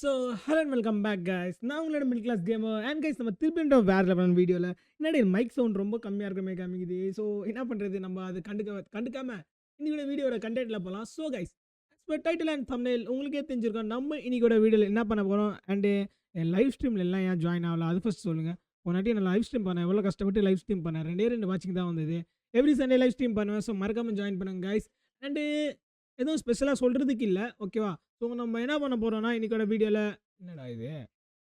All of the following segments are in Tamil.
So hello and welcome back guys நான் உங்களோட middle class game and guys நம்ம திருப்பின்ற வேறு லெவலான வீடியோவில் என்னடி மைக் சவுண்ட் ரொம்ப கம்மியாக இருக்கிற மாதிரி காமிக்குது. ஸோ என்ன பண்ணுறது நம்ம அது கண்டுக்க கண்டுக்காமல் இன்னைக்கோட வீடியோட கண்டென்ட்டில் போகலாம் ஸோ கைஸ் இப்போ டைட்டில் அண்ட் thumbnail உங்களுக்கே தெரிஞ்சிருக்கோம். நம்ம இன்னைக்கோட வீடியோவில் என்ன பண்ண போகிறோம் அண்டு eh, என் லைவ் ஸ்ட்ரீமில் எல்லாம் ஏன் ஜாயின் ஆகல? அது ஃபஸ்ட் சொல்லுங்கள் போனாட்டி நான் லைவ் ஸ்ட்ரீம் பண்ணேன். எவ்வளோ கஷ்டப்பட்டு லைவ் ஸ்ட்ரீம் பண்ணேன்? ரெண்டே ரெண்டு வாட்சிங் தான் வந்தது. எவ்ரி சண்டே லைவ் ஸ்ட்ரீம் பண்ணுவேன். ஸோ மறக்காமல் ஜாயின் பண்ணுங்க கைஸ் அண்டு eh, எதுவும் ஸ்பெஷலாக சொல்கிறதுக்கு இல்லை. ஓகேவா ஸோ நம்ம என்ன பண்ண போகிறோன்னா இன்றைக்கோட வீடியோவில் என்னடா இது?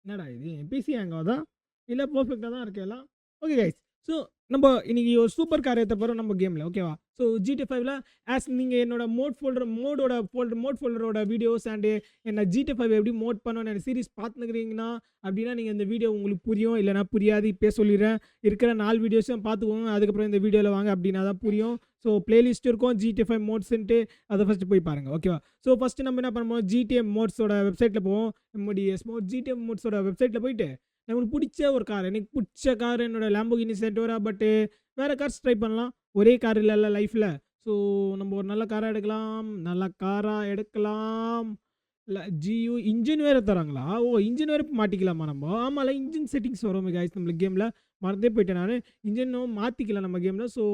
என்னடா இது? பிசி ஹேங்காக தான் இல்லை பர்ஃபெக்டாக தான் இருக்கு எல்லாம் ஓகே கைஸ் ஸோ நம்ம இன்றைக்கி ஒரு சூப்பர் கார் ஏற்ற போகிறோம் நம்ம கேமில் ஓகேவா ஸோ ஜிடி ஃபைவ்ல ஆஸ் நீங்கள் என்னோட மோட் ஃபோல்டர் மோடோட ஃபோல்டர் மோட் ஃபோல்டரோட வீடியோஸ் அண்டு என்ன ஜிடி ஃபைவ் எப்படி மோட் பண்ணணும் எனக்கு சீரிஸ் பார்த்துக்கிறீங்கன்னா அப்படின்னா நீங்கள் இந்த வீடியோ உங்களுக்கு புரியும். இல்லைனா புரியாது. இப்போ சொல்லிடுறேன். இருக்கிற நாலு வீடியோஸும் பார்த்துக்கோங்க அதுக்கப்புறம் இந்த வீடியோவில் வாங்க அப்படின்னா தான் புரியும். ஸோ பிளேலிஸ்ட் இருக்கும். ஜிடி ஃபைவ் மோட்ஸ்ன்ட்டு அதை ஃபஸ்ட்டு போய் பாருங்கள் ஓகேவா ஸோ ஃபஸ்ட்டு நம்ம என்ன பண்ணுவோம் ஜிடிஎம் மோட்ஸோட வெப்சைட்டில் போவோம். எம்ஓடிஎஸ் மோட் ஜிடிஎம் மோட்ஸோட வெப்சைட்டில் போயிட்டு நம்மளுக்கு பிடிச்ச ஒரு கார் எனக்கு பிடிச்ச கார் என்னோட லேம்போகினி சென்டோரா பட்டு வேறு கார்ஸ் ட்ரை பண்ணலாம். ஒரே கார் இல்லைல்ல லைஃப்பில் ஸோ நம்ம ஒரு நல்ல காராக எடுக்கலாம். நல்ல காராக எடுக்கலாம். இல்லை ஜியோ இன்ஜின் வேறு தராங்களா? ஓ இன்ஜின் வேறு மாட்டிக்கலாமா நம்ம? ஆமாம்ல இன்ஜின் செட்டிங்ஸ் வரும் காய்ஸ் நம்மளுக்கு கேமில் மறந்தே போயிட்டேன் நான். இன்ஜினும் மாற்றிக்கலாம் நம்ம கேமில் so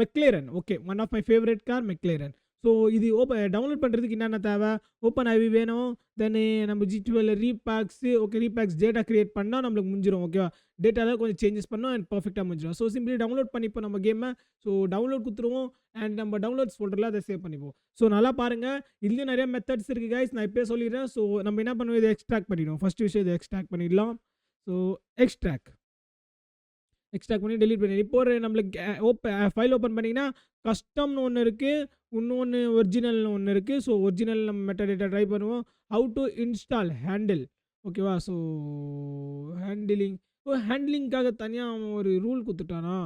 McLaren okay one of my favourite car McLaren so இது ஓப்பன் டவுன்லோட் பண்ணுறதுக்கு என்னென்ன தேவை? ஓப்பன் ஐவி வேணும். தென் நம்ம ஜி twelve repacks okay repacks data create பண்ணால் நம்மளுக்கு முடிஞ்சிடும் ஓகேவா டேட்டாவில் கொஞ்சம் சேஞ்சஸ் பண்ணோம் அண்ட் பர்ஃபெக்டாக முடிஞ்சிடும் ஸோ சிம்பிளி டவுன்லோட் பண்ணிப்போம் நம்ம கேமை ஸோ டவுன்லோட் கொடுத்துருவோம் அண்ட் நம்ம டவுன்லோட்ஸ் ஃபோல்டரில் அதை சேவ் பண்ணிப்போம். ஸோ நல்லா பாருங்கள் இதுலேயும் நிறைய மெத்தட்ஸ் இருக்குது கைஸ் நான் இப்போயே சொல்லிடுறேன். ஸோ நம்ம என்ன பண்ணுவோம்? இதை எக்ஸ்ட்ராக்ட் பண்ணிடுவோம். ஃபஸ்ட் விஷயம் இதை எக்ஸ்ட்ராக்ட் பண்ணிடலாம். ஸோ எக்ஸ்ட்ராக்ட் எக்ஸ்ட்ராக்ட் பண்ணி டெலிட் பண்ணி இப்போ நம்மளுக்கு ஓப்ப ஃபைல் ஓப்பன் பண்ணிங்கன்னா கஸ்டம்னு ஒன்று இருக்குது இன்னொன்று ஒரிஜினல்னு ஒன்று இருக்குது ஸோ ஒரிஜினல் நம்ம மெட்டடேட்டா ட்ரை பண்ணுவோம். ஹவு டு இன்ஸ்டால் ஹேண்டில் ஓகேவா ஸோ ஹேண்டிலிங் ஓ ஹேண்டிலிங்க்காக தனியாக அவன் ஒரு ரூல் கொடுத்துட்டானா?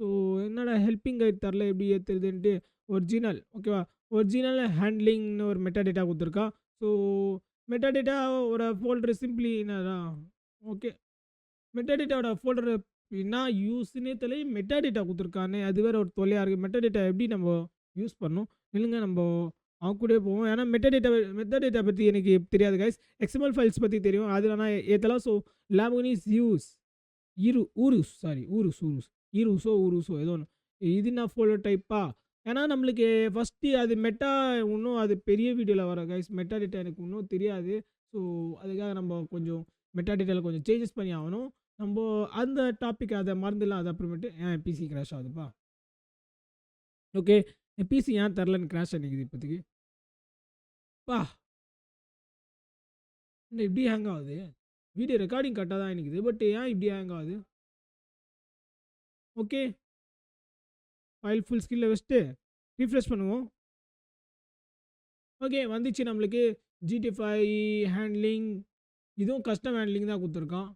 ஸோ என்னடா ஹெல்ப்பிங் கைட் தரல எப்படி ஏற்றுறதுன்ட்டு ஒரிஜினல் ஓகேவா ஒரிஜினல் ஹேண்ட்லிங்னு ஒரு மெட்டாடேட்டா கொடுத்துருக்கா. ஸோ மெட்டாடேட்டாவோட ஃபோல்டர் சிம்பிளி என்னடா? ஓகே மெட்டாடேட்டாவோட ஃபோல்டர் என்ன யூஸ்னே தெரியல மெட்டாடேட்டா கொடுத்துருக்கானே அது வேறு ஒரு தொல்லையாக இருக்குது மெட்டாடேட்டா எப்படி நம்ம யூஸ் பண்ணணும்? இல்லைங்க நம்ம அவங்க கூட போவோம். ஏன்னா மெட்டாடேட்டா மெட்டாடேட்டா பற்றி எனக்கு தெரியாது கைஸ் எக்ஸ்எம்எல் ஃபைல்ஸ் பற்றி தெரியும். அது நான் ஏற்றலாம் ஸோ லேபோனிஸ் யூஸ் இரு ஊருஸ் சாரி ஊருஸ் ஊருஸ் ஈருஸோ ஊருஸோ ஏதோ ஒன்று இது நான் ஃபோல்டர் டைப்பா ஏன்னா நம்மளுக்கு ஃபஸ்ட்டு அது மெட்டா இன்னும் அது பெரிய வீடியோவில் வர கைஸ் மெட்டா டேட்டா எனக்கு இன்னும் தெரியாது. ஸோ அதுக்காக நம்ம கொஞ்சம் மெட்டா டேட்டாவில் கொஞ்சம் சேஞ்சஸ் பண்ணி ஆகணும். நம்ம அந்த டாபிக் அதை மறந்துடலாம். அது அப்புறமேட்டு ஏன் பிசி கிராஷ் ஆகுதுப்பா? ஓகே என் பிசி ஏன் தரலன்னு கிராஷ் ஆகிக்குது இப்போதைக்கு? பா! இப்படி ஹேங் ஆகுது? வீடியோ ரெக்கார்டிங் கரெக்டாக தான் நிற்குது பட் ஏன் இப்படி ஹேங் ஆகுது? ஓகே ஃபைல் ஃபுல் ஸ்கில்ல வச்சுட்டு ரீஃப்ரெஷ் பண்ணுவோம். ஓகே வந்துச்சு நம்மளுக்கு. ஜிடி ஃபைவ் ஹேண்ட்லிங் இதுவும் கஸ்டம் ஹேண்ட்லிங் தான் கொடுத்துருக்கான்.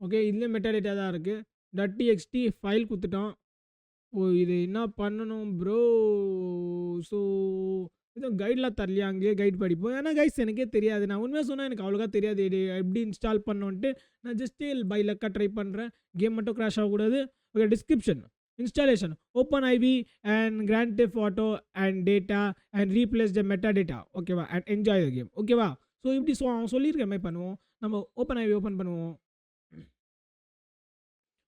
ஓகே? இதுலேயும் மெட்டாடேட்டா தான் இருக்குது டட்டி எக்ஸ்டி ஃபைல் கொடுத்துட்டோம் ஓ இது என்ன பண்ணணும் ப்ரோ ஸோ எதுவும் கைட்லாம் தரலையா? அங்கேயே கைட் படிப்போம். ஏன்னா கைஸ் எனக்கே தெரியாது. நான் உண்மையாக சொன்னால் எனக்கு அவ்வளோக்கா தெரியாது. இது எப்படி இன்ஸ்டால் பண்ணோன்ட்டு நான் ஜஸ்ட்டு பை லக்காக ட்ரை பண்ணுறேன் கேம் மட்டும் க்ராஷ் ஆகக்கூடாது. Okay description installation open IV and Grand theft auto and data and replace the metadata ஓகேவா அண்ட் என்ஜாய் த கேம் ஓகேவா ஸோ இப்படி சொ அவன் சொல்லியிருக்க மாதிரி பண்ணுவோம்? நம்ம ஓப்பன் ஐவி ஓப்பன் பண்ணுவோம்.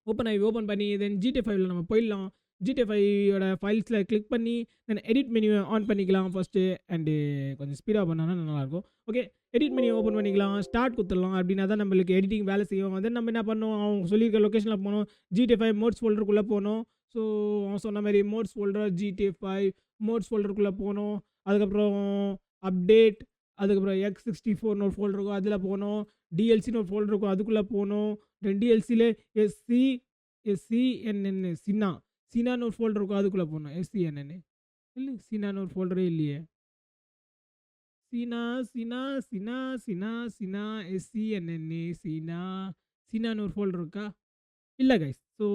ஓப்பன் ஐவி ஓப்பன் பண்ணி தென் ஜிடி ஃபைவ்ல நம்ம போயிடலாம். ஜிடி ஃபைவோட ஃபைல்ஸில் கிளிக் பண்ணி தென் எடிட் மெனியூ ஆன் பண்ணிக்கலாம் ஃபஸ்ட்டு அண்டு கொஞ்சம் ஸ்பீடாக பண்ணால் நல்லாயிருக்கும் ஓகே எடிட் மெனியூ ஓப்பன் பண்ணிக்கலாம் ஸ்டார்ட் கொடுத்துடலாம். அப்படின்னா தான் நம்மளுக்கு எடிட்டிங் வேலை செய்வோம் தென் நம்ம என்ன பண்ணோம் அவங்க சொல்லியிருக்க லொக்கேஷனில் போகணும் ஜிடி ஃபைவ் மோட்ஸ் ஃபோல்டருக்குள்ளே போகணும் ஸோ அவன் சொன்ன மாதிரி mods folder GT five mods ஃபோல்டருக்குள்ளே போகணும் அதுக்கப்புறம் அப்டேட் அதுக்கப்புறம் எக்ஸ் சிக்ஸ்டி ஃபோர்னு ஒரு ஃபோல்டர் இருக்கும். அதில் போகணும் டிஎல்சின்னு ஒரு ஃபோல்டர் இருக்கும். அதுக்குள்ளே போகணும். ரெண்டு டிஎல்சியில் எஸ்சி எஸ்சிஎன்என் சின்னா சினான்னு ஒரு ஃபோல்டர் இருக்கும். அதுக்குள்ளே போகணும். எஸ்சிஎன்என் இல்லை சினான்னு ஒரு ஃபோல்டரே இல்லையே. சீனா சினா சினா சினா சினா எஸ்சிஎன்என்ஏ சீனா சீனான்னு ஒரு ஃபோல்டர் இருக்கா? இல்லை கைஸ் ஸோ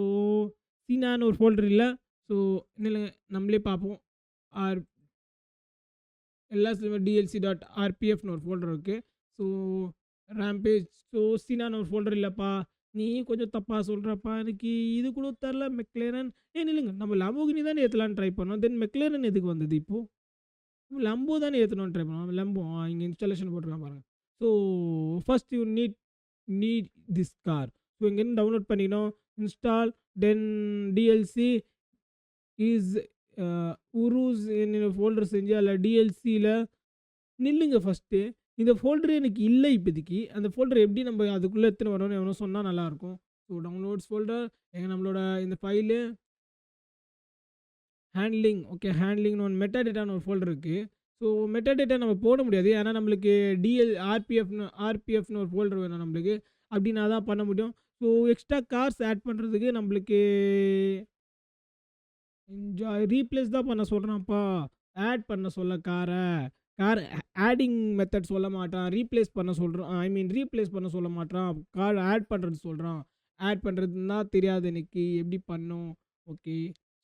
சீனான்னு ஒரு ஃபோல்டர் இல்லை. ஸோ என்ன நம்மளே பார்ப்போம். ஆர் எல்லா டிஎல்சி டாட் ஆர்பிஎஃப்னு ஒரு ஃபோல்டர் இருக்குது ஸோ ரேம்பேஜ் ஸோ சினான்னு ஒரு ஃபோல்டர் இல்லைப்பா. நீ கொஞ்சம் தப்பாக சொல்கிறப்பா எனக்கு இது கூட தரல. மெக்லேரன் ஏன் இல்லைங்க நம்ம லம்போகினி தானே ஏற்றலான்னு ட்ரை பண்ணோம். தென் மெக்லேரன் எதுக்கு வந்தது இப்போது லம்போ தானே ஏற்றணும்னு ட்ரை பண்ணோம். லம்போ இங்கே இன்ஸ்டாலேஷன் போட்டிருக்கான் பாருங்கள் so first you need need this car so இங்கேருந்து டவுன்லோட் பண்ணிக்கணும். இன்ஸ்டால் தென் டிஎல்சி இஸ் உருஸ் என்ன ஃபோல்டர் செஞ்சு அதில் டிஎல்சியில் நில்லுங்க ஃபஸ்ட்டு இந்த ஃபோல்டர் எனக்கு இல்லை இப்போதைக்கு. அந்த ஃபோல்டர் எப்படி நம்ம அதுக்குள்ளே எத்தனை வரணும்னு எவனோ சொன்னால் நல்லாயிருக்கும். ஸோ டவுன்லோட்ஸ் ஃபோல்டர் எங்கள் நம்மளோட இந்த ஃபைலு ஹேண்ட்லிங் ஓகே ஹேண்ட்லிங்னு ஒன்று மெட்டா டேட்டான்னு ஒரு ஃபோல்டர் இருக்குது ஸோ மெட்டா டேட்டா நம்ம போட முடியாது. ஏன்னா நம்மளுக்கு டிஎல் ஆர்பிஎஃப்னு ஆர்பிஎஃப்னு ஒரு ஃபோல்டர் வேணும் நம்மளுக்கு. அப்படின்னா தான் பண்ண முடியும். ஸோ எக்ஸ்ட்ரா கார்ஸ் ஆட் பண்ணுறதுக்கு நம்மளுக்கு என்ஜாய் ரீப்ளேஸ் தான் பண்ண சொல்கிறான்ப்பா ஆட் பண்ண சொல்ல காரை கார் ஆடிங் மெத்தட் சொல்ல மாட்டான் ரீப்ளேஸ் பண்ண சொல்கிறான் ஐ மீன் ரீப்ளேஸ் பண்ண சொல்ல மாட்டான் கார் ஆட் பண்ணுறது சொல்கிறான் ஆட் பண்ணுறதுன்னா தெரியாது எனக்கு எப்படி பண்ணும்? ஓகே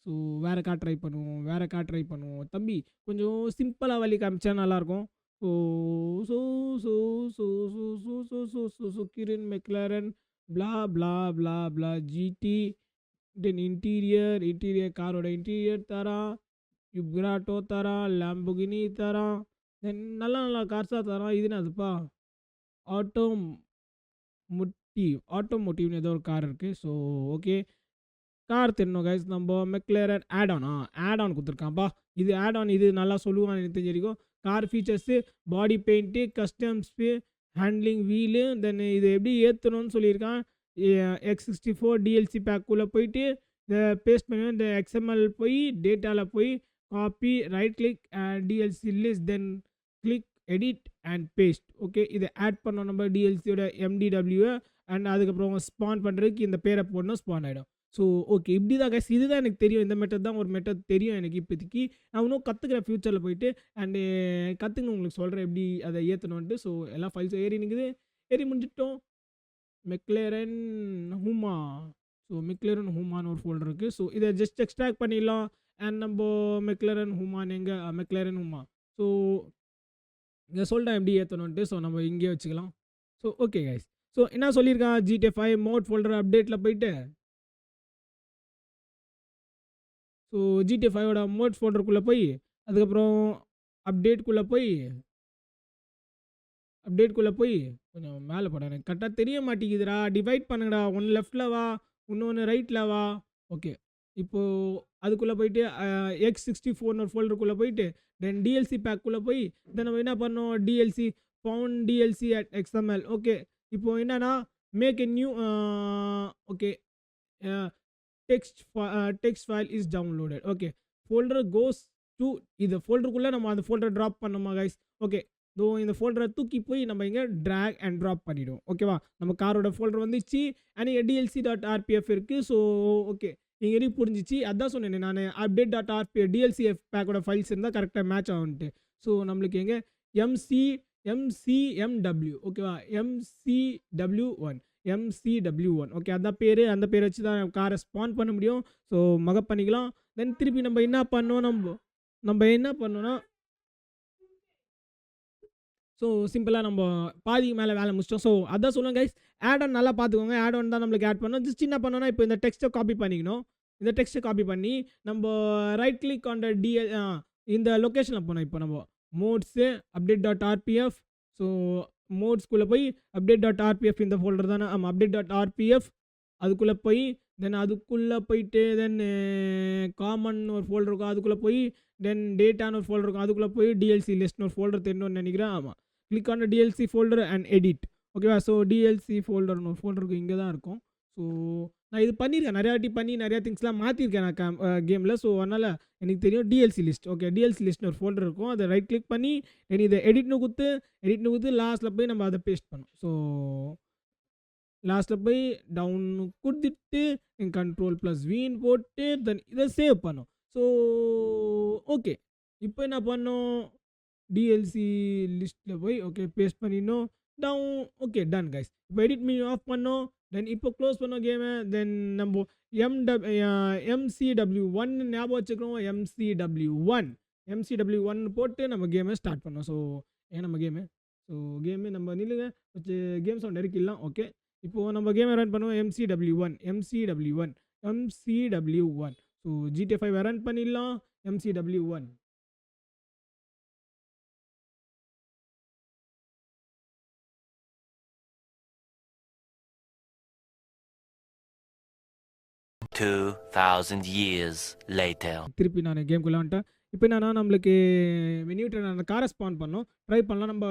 ஸோ வேறு கார் ட்ரை பண்ணுவோம் வேறு கார் ட்ரை பண்ணுவோம். தம்பி கொஞ்சம் சிம்பிளாக வழி காமிச்சா நல்லாயிருக்கும் so so so so so so so so so so green McLaren blah blah blah blah GT then interior interior காரோட இன்டீரியர் தரான் யுப்ராட்டோ தரான் லேம்புகினி தரான் நல்ல நல்ல கார்ஸாக தரான் இது அதுப்பா ஆட்டோ மோட்டிவ் ஆட்டோமோட்டிவ்னு ஏதோ ஒரு கார் இருக்குது ஸோ ஓகே கார் தெரியணும் கைஸ் நம்ம மெக்லேரன் ஆட் ஆனா ஆட் ஆன் கொடுத்துருக்கான்ப்பா இது ஆட் ஆன் இது நல்லா சொல்லுவான்னு எனக்கு தெரிஞ்சிருக்கும் car features body paint customs handling wheel then இது எப்படி ஏற்றணும்னு சொல்லியிருக்கான். எக்ஸ் சிக்ஸ்டி ஃபோர் டிஎல்சி பேக்குள்ளே போயிட்டு இதை பேஸ்ட் பண்ணி இந்த எக்ஸ்எம்எல் போய் டேட்டாவில் போய் copy right click DLC list then click edit and paste okay இதை ஆட் பண்ணோம் நம்ம டிஎல்சியோட எம்டிடபிள்யூ அண்ட் அதுக்கப்புறம் ஸ்பான் பண்ணுறதுக்கு இந்த பேரை போடணும் ஸ்பான் ஆகிடும் ஸோ ஓகே இப்படி தான் கேஸ் இதுதான் எனக்கு தெரியும். இந்த மெட்டர் தான் ஒரு மெட்டர் தெரியும் எனக்கு இப்போதைக்கு. நான் இன்னும் கற்றுக்கிறேன் ஃப்யூச்சரில் போயிட்டு அண்டு eh, கற்றுக்கணும் உங்களுக்கு சொல்கிறேன் எப்படி அதை ஏற்றணுன்ட்டு ஸோ எல்லா ஃபைல்ஸும் ஏறி நிற்குது ஏறி முடிஞ்சிட்டோம். மெக்லேரன் ஹூமா ஸோ மெக்லேரன் ஹூமான்னு ஒரு ஃபோல்டர் இருக்குது ஸோ இதை ஜஸ்ட் எக்ஸ்ட்ராக்ட் பண்ணிடலாம். அண்ட் நம்ம மெக்லேரன் ஹூமான் எங்கே? மெக்லேரன் ஹூமா ஸோ இதை சொல்லிட்டேன் எப்படி ஏற்றணுன்ட்டு ஸோ நம்ம இங்கேயே வச்சுக்கலாம். ஸோ ஓகே கைஸ் ஸோ என்ன சொல்லியிருக்கான் ஜிடி ஃபைவ் மோட் ஃபோல்டர் அப்டேட்டில் போயிட்டு? ஸோ ஜிடி ஃபைவோட மோட் ஃபோல்டருக்குள்ளே போய் அதுக்கப்புறம் அப்டேட்குள்ளே போய் அப்டேட்குள்ளே போய் கொஞ்சம் மேலே போட. எனக்கு கரெக்டாக தெரிய மாட்டேங்குதுடா. டிவைட் பண்ணுங்கடா. ஒன்று லெஃப்டில் வா இன்னொன்று ரைட்டில் வா. ஓகே இப்போது அதுக்குள்ளே போயிட்டு எக்ஸ் சிக்ஸ்டி ஃபோர்னு ஒரு ஃபோல்டருக்குள்ளே போயிட்டு தென் டிஎல்சி பேக்குள்ளே போய் தென் நம்ம என்ன பண்ணோம்? DLC found DLC add XML okay இப்போது என்னென்னா make a new okay text text file is downloaded okay folder goes to இந்த ஃபோல்டருக்குள்ளே நம்ம அந்த ஃபோல்டர் ட்ராப் பண்ணோமா கைஸ் ஓகே தோ இந்த ஃபோல்டரை தூக்கி போய் நம்ம இங்கே ட்ராக் அண்ட் ட்ராப் பண்ணிவிடுவோம் ஓகேவா நம்ம காரோட ஃபோல்டர் வந்துச்சு. அண்ட் டிஎல்சி டாட் ஆர்பிஎஃப் இருக்குது ஸோ ஓகே இங்கே வரைக்கும் புரிஞ்சிச்சு. அதான் சொன்னேன் நான் அப்டேட் டாட் ஆர்பி டிஎல்சிஎஃப் பேக்கோட ஃபைல்ஸ் இருந்தால் கரெக்டாக மேட்ச் ஆகும்ட்டு ஸோ நம்மளுக்கு எங்கே? எம்சி எம்சிஎம்டபிள்யூ ஓகேவா MCW one MCW one okay அதான் பேர் அந்த பேர் வச்சு தான் காரை ஸ்பான் பண்ண முடியும். ஸோ மகப் பண்ணிக்கலாம். தென் திருப்பி நம்ம என்ன பண்ணோம்? நம்ம நம்ம என்ன பண்ணோன்னா ஸோ சிம்பிளாக நம்ம பாதிக்கு மேலே வேலை முடிச்சிட்டோம். ஸோ அதான் சொல்லுங்கள் கைஸ் ஆட் ஆன் நல்லா பார்த்துக்கோங்க. ஆட் ஆன் தான் நம்மளுக்கு ஆட் பண்ணணும். ஜஸ்ட் என்ன பண்ணோன்னா இப்போ இந்த டெக்ஸ்ட்டை காப்பி பண்ணிக்கணும். இந்த டெக்ஸ்ட்டை காப்பி பண்ணி நம்ம right click on the DL இந்த லொக்கேஷனில் போனோம். இப்போ நம்ம mods update dot RPF so மோட்ஸ்குள்ளே போய் அப்டேட் டாட் ஆர்பிஎஃப் இந்த ஃபோல்டர் தானே? ஆமாம் அப்டேட் டாட் ஆர்பிஎஃப் அதுக்குள்ளே போய் தென் அதுக்குள்ளே போயிட்டு தென் காமன் ஒரு ஃபோல்டர் இருக்கும். அதுக்குள்ளே போய் தென் டேட்டான்னு ஒரு ஃபோல்டர் இருக்கும். அதுக்குள்ளே போய் டிஎல்சி லிஸ்ட்னு ஒரு ஃபோல்டர் தெரியணும்னு நினைக்கிறேன். ஆமாம் click on DLC folder and edit ஓகேவா ஸோ டிஎல்சி ஃபோல்டர்னு ஒரு ஃபோல்டருக்கு இங்கே தான் இருக்கும். ஸோ நான் இது பண்ணியிருக்கேன் நிறையா வாட்டி பண்ணி நிறையா திங்ஸ்லாம் மாற்றிருக்கேன் நான் கேம் கேமில் ஸோ அதனால் எனக்கு தெரியும் டிஎல்சி லிஸ்ட் ஓகே டிஎல்சி லிஸ்ட்னு ஒரு ஃபோல்டர் இருக்கும். அதை ரைட் கிளிக் பண்ணி தென் இதை எடிட்னு கொடுத்து எடிட்னு கொடுத்து லாஸ்ட்டில் போய் நம்ம அதை பேஸ்ட் பண்ணோம் ஸோ லாஸ்ட்டில் போய் டவுன் கொடுத்துட்டு கண்ட்ரோல் ப்ளஸ் வீன் போட்டு தென் இதை சேவ் பண்ணோம் ஸோ ஓகே இப்போ என்ன பண்ணோம்? டிஎல்சி லிஸ்ட்டில் போய் ஓகே பேஸ்ட் பண்ணிடணும். டவுன் ஓகே டன் கைஸ் இப்போ எடிட் மீ ஆஃப் பண்ணோம் தென் இப்போ க்ளோஸ் பண்ணோம் கேமை தென் நம்ம எம்டப் எம்சிடபிள்யூ ஒன் ஞாபகம் வச்சுக்கிறோம் எம்சிடபிள்யூ ஒன் எம்சிடபிள்யூ ஒன் போட்டு நம்ம கேமை ஸ்டார்ட் பண்ணோம் ஸோ ஏன் நம்ம கேமு ஸோ கேமு நம்ம நில்லுங்க வச்சு கேம் சவுண்ட் இறக்கிடலாம் ஓகே இப்போது நம்ம கேமை ரன் பண்ணுவோம் MCW one MCW one MCW one so GTF five run பண்ணிடலாம் எம்சிடபிள்யூ ஒன் 2,000 years later. திருப்பி நான் கேம்குள்ளே வந்துட்டேன். இப்போ என்னன்னா நம்மளுக்கு வெனியூட்டர் அந்த காரை ஸ்பான் பண்ணோம். ட்ரை பண்ணலாம். நம்ம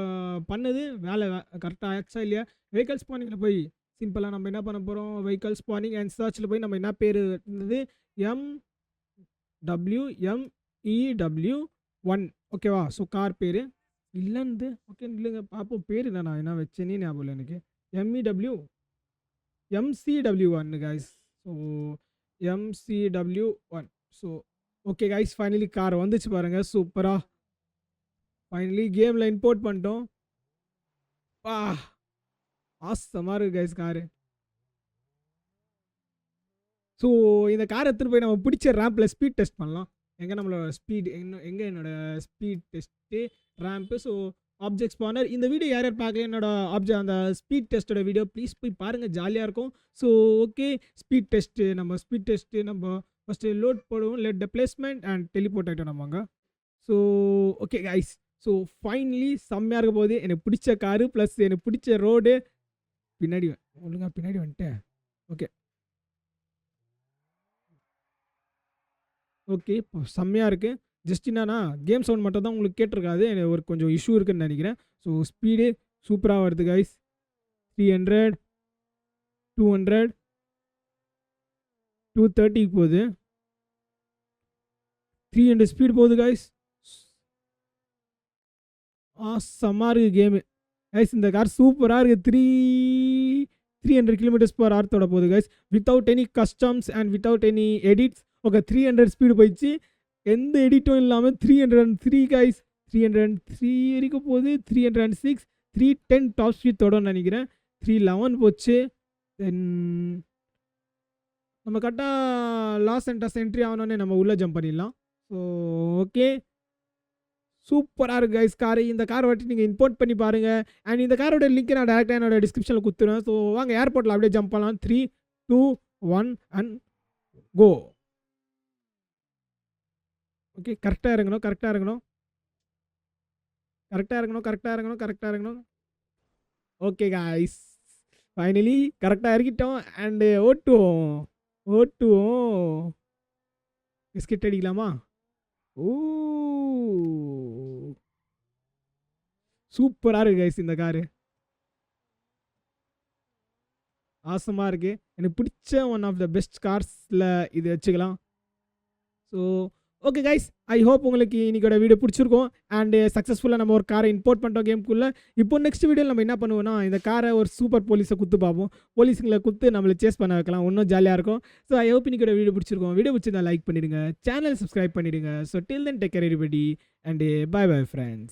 பண்ணது வேலை. கரெக்டாக ஆக்ஸா இல்லையா? வெஹிக்கல் ஸ்பானிங்கில் போய் சிம்பிளாக நம்ம என்ன பண்ண போகிறோம் வெஹிக்கல் ஸ்பானிங் அண்ட் சர்ச்சில் போய் நம்ம என்ன பேர் இருந்தது? எம் டபிள்யூ எம்இடபிள்யூ ஒன் ஓகேவா ஸோ கார் பேர். இல்லைன்னு ஓகே இல்லைங்க. பார்ப்போம். பேர் தான் நான் என்ன வச்சேனே ஞாபகம் இல்லை எனக்கு. எம்இடபிள்யூ எம்சிடபிள்யூ ஒன்னு guys so MCW one so okay guys finally car வந்துச்சு பாருங்கள் சூப்பராக ஃபைனலி கேமில் இம்போர்ட் பண்ணிட்டோம். வா ஆசமாக இருக்குது கைஸ் காரு ஸோ இந்த காரை எடுத்துகிட்டு போய் நம்ம பிடிச்ச ரேம்பில் ஸ்பீட் டெஸ்ட் பண்ணலாம். எங்கே நம்மளோட ஸ்பீட் இன்னும் எங்கே என்னோடய speed test ramp so object spawner இந்த வீடியோ யார் யார் பார்க்கல? என்னோட ஆப்ஜெக்ட் அந்த ஸ்பீட் டெஸ்ட்டோட வீடியோ ப்ளீஸ் போய் பாருங்கள் ஜாலியாக இருக்கும். ஸோ ஓகே ஸ்பீட் டெஸ்ட்டு நம்ம ஸ்பீட் டெஸ்ட்டு நம்ம ஃபஸ்ட்டு லோட் போடுவோம். Let the placement and teleport ஆகிட்டோம் நம்ம அங்கே. So okay guys so finally செம்மையாக இருக்க போகுது. எனக்கு பிடிச்ச காரு ப்ளஸ் எனக்கு பிடிச்ச ரோடு பின்னாடி வ- ஒழுங்கா பின்னாடி வந்துட்டேன். ஓகே ஓகே செம்மையாக இருக்குது ஜஸ்ட் என்னன்னா கேம் சவுண்ட் மட்டும் தான் உங்களுக்கு கேட்டிருக்காது. எனக்கு ஒரு கொஞ்சம் இஷ்யூ இருக்குன்னு நினைக்கிறேன். ஸோ ஸ்பீடு சூப்பராக வருது guys three hundred two hundred two தேர்ட்டிக்கு போகுது. த்ரீ ஹண்ட்ரட் ஸ்பீட் போகுது கைஸ் ஆசமாக இருக்குது கேமு கைஸ் இந்த கார் சூப்பராக இருக்குது three three hundred kilometers per ஹவர்த்தோட போகுது guys without any customs and without any edits okay three hundred speed போயிடுச்சு. எந்த எடிட்டும் இல்லாமல் three hundred and three guys three hundred and three வரைக்கும் போது three hundred and six three ten top speed தொடன்னு நினைக்கிறேன். த்ரீ லெவன் போச்சு. தென் நம்ம கரெக்டாக லாஸ் சென்டர்ஸ் என்ட்ரி ஆகணுன்னே நம்ம உள்ளே ஜம்ப் பண்ணிடலாம். ஸோ ஓகே சூப்பராக இருக்குது கைஸ் கார் இந்த கார் வாட்டி நீங்கள் இம்போர்ட் பண்ணி பாருங்கள் அண்ட் இந்த காரோட லிங்க் நான் டேரெக்டாக என்னோட டிஸ்கிரிப்ஷனில் கொடுத்துருவேன் ஸோ வாங்க ஏர்போர்ட்டில் அப்படியே ஜம்ப் பண்ணலாம். Three two one and go okay கரெக்டாக இறங்கணும் கரெக்டாக இறங்கணும். கரெக்டாக இறங்கணும் கரெக்டாக இறங்கணும் கரெக்டாக இறங்கணும். ஓகே காய்ஸ் ஃபைனலி கரெக்டாக இறக்கிட்டோம் அண்டு ஓட்டுவோம். ஓட்டுவோம். பிஸ்கெட் அடிக்கலாமா? ஓ. சூப்பராக இருக்கு கைஸ் இந்த காரு ஆசமாக இருக்குது எனக்கு பிடிச்ச ஒன் ஆஃப் த பெஸ்ட் கார்ஸில் இது வச்சுக்கலாம். So okay guys I hope உங்களுக்கு இன்றைக்கோட வீடியோ பிடிச்சிருக்கும். அண்டு சக்ஸஸ்ஃபுல்லாக uh, நம்ம ஒரு காரை இம்போர்ட் பண்ணுறோம் கேம்குள்ளே இப்போ நெக்ஸ்ட் வீடியோவில் நம்ம என்ன பண்ணுவோம்னா இந்த காரை ஒரு சூப்பர் போலீஸை குத்து பார்ப்போம். போலீஸுங்களை குத்து நம்மளை சேஸ் பண்ண வைக்கலாம். இன்னும் ஜாலியாக இருக்கும். ஸோ ஐ ஹோப் இன்னைக்கோட வீடியோ பிடிச்சிருக்கோம். வீடியோ பிடிச்சிருந்தா லைக் பண்ணிடுங்க. சேனல் சப்ஸ்கிரைப் பண்ணிடுங்க. So till then take care everybody and bye bye friends